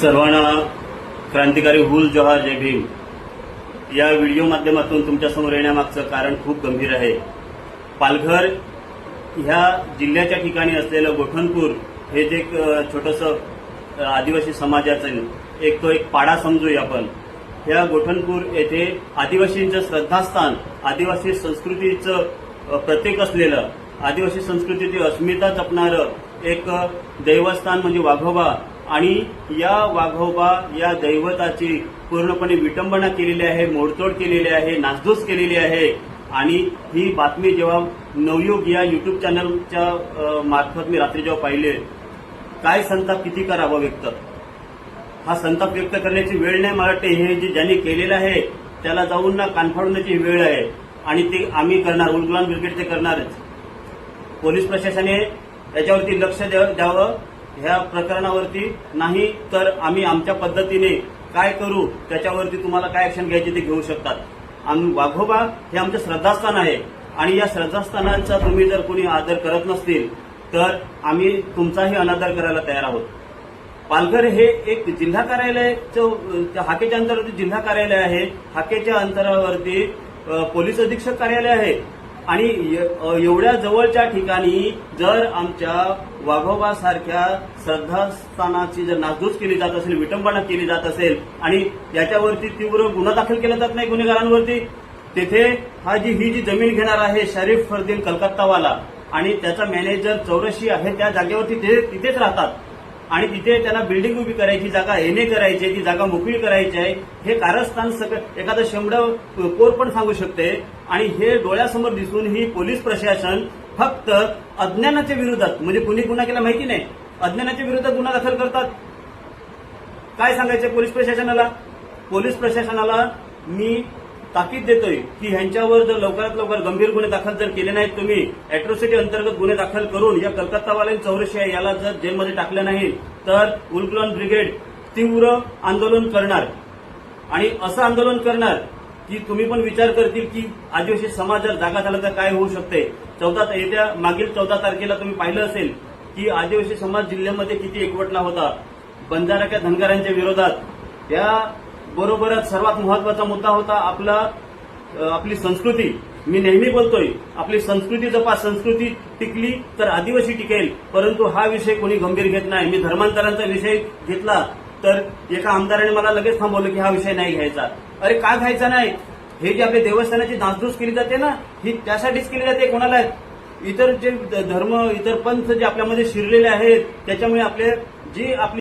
सर्वांना क्रांतिकारी हुल जोहार जय भीम. या व्हिडिओ माध्यमातून तुमच्यासमोर येण्यामागचं कारण खूप गंभीर आहे. पालघर ह्या जिल्ह्याच्या ठिकाणी असलेलं गोठणपूर हे जे एक छोटंसं आदिवासी समाजाचं एक तो एक पाडा समजूया आपण. ह्या गोठणपूर येथे आदिवासींचं श्रद्धास्थान आदिवासी संस्कृतीचं प्रतीक असलेलं आदिवासी संस्कृतीची अस्मिता जपणारं एक दैवस्थान म्हणजे वाघोबा आणि या वाघोबा या दैवताची पूर्णपणे विटंबना केलेली आहे मोडतोड केलेली आहे नासधूस केलेली आहे. आणि ही बातमी जेव्हा नवयुग या युट्यूब चॅनलच्या मार्फत मी रात्री जेव्हा पाहिले काय संताप किती करावा व्यक्त? हा संताप व्यक्त करण्याची वेळ नाही मला वाटते. हे जे ज्यांनी केलेलं आहे त्याला जाऊन ना कानफाडण्याची वेळ आहे. आणि ते आम्ही करणार उलगुलान ब्रिगेड ते करणारच. पोलीस प्रशासनाने याच्यावरती लक्ष द्यावं. ह्या प्रकरणावरती नाही तर आम्ही आमच्या पद्धतीने काय करू त्याच्यावरती तुम्हाला काय ऍक्शन घ्यायची ते घेऊ शकतात. आणि वाघोबा हे आमचं श्रद्धास्थान आहे. आणि या श्रद्धास्थानांचा तुम्ही जर कोणी आदर करत नसतील तर आम्ही तुमचाही अनादर करायला तयार आहोत. पालघर हे एक जिल्हा कार्यालयाचं त्या हाकेच्या अंतरावरती जिल्हा कार्यालय आहे. हाकेच्या अंतरावरती पोलीस अधीक्षक कार्यालय आहे. आणि य- एवढ्या जवळच्या ठिकाणी जर आमच्या वाघोबासारख्या श्रद्धास्थानाची जर नासधूस केली जात असेल विटंबना केली जात असेल आणि याच्यावरती तीव्र गुन्हा दाखल केला जात नाही गुन्हेगारांवरती तेथे हा जी ही जी जमीन घेणार आहे शरीफ फरदीन कलकत्तावाला आणि त्याचा मॅनेजर चौरशी आहे त्या जागेवरती ते तिथेच राहतात. आणि तिथे त्याला बिल्डिंग उभी करायची जागा एने करायची आहे, ती जागा मोकळी करायची आहे. हे कारस्थान सगळं एखादं शेंबडं कोर पण सांगू शकते. आणि हे डोळ्यासमोर दिसून ही पोलीस प्रशासन फक्त अज्ञानाच्या विरोधात म्हणजे कुणी गुन्हा केला माहिती नाही अज्ञानाच्या विरोधात गुन्हा दाखल करतात. काय सांगायचं पोलीस प्रशासनाला? पोलीस प्रशासनाला मी ताकीद देतोय की ह्यांच्यावर जर लवकरात लवकर गंभीर गुन्हे दाखल जर केले नाहीत तुम्ही अॅट्रॉसिटी अंतर्गत गुन्हे दाखल करून या कलकत्तावाले चौरशी आहे याला जर जेलमध्ये टाकलं नाही तर उलकुलन ब्रिगेड तीव्र आंदोलन करणार. आणि असं आंदोलन करणार की तुम्ही पण विचार करतील की आदिवासी समाज जर जागा झाला तर काय होऊ शकते. चौदा येत्या मागील चौदा तारखेला तुम्ही पाहिलं असेल की आदिवासी समाज जिल्ह्यामध्ये किती एकवटला होता. बंजारा धनगारांच्या विरोधात. त्या बरोबरच सर्वात महत्त्वाचा मुद्दा होता आपला आपली संस्कृती. मी नेहमी बोलतोय आपली संस्कृती जपा संस्कृती टिकली तर आदिवासी टिकेल. परंतु हा विषय कोणी गंभीर घेत नाही. मी धर्मांतरांचा विषय घेतला तर एका आमदाराने मला लगेच थांबवलं की हा विषय नाही घ्यायचा. अरे का घ्यायचा नाही? हे जे आपल्या देवस्थानाची नासधूस केली जाते ना ही त्यासाठीच केली जाते कोणाला? इतर जे धर्म इतर पंथ जे आपल्यामध्ये शिरलेले आहेत त्याच्यामुळे आपले जी आपली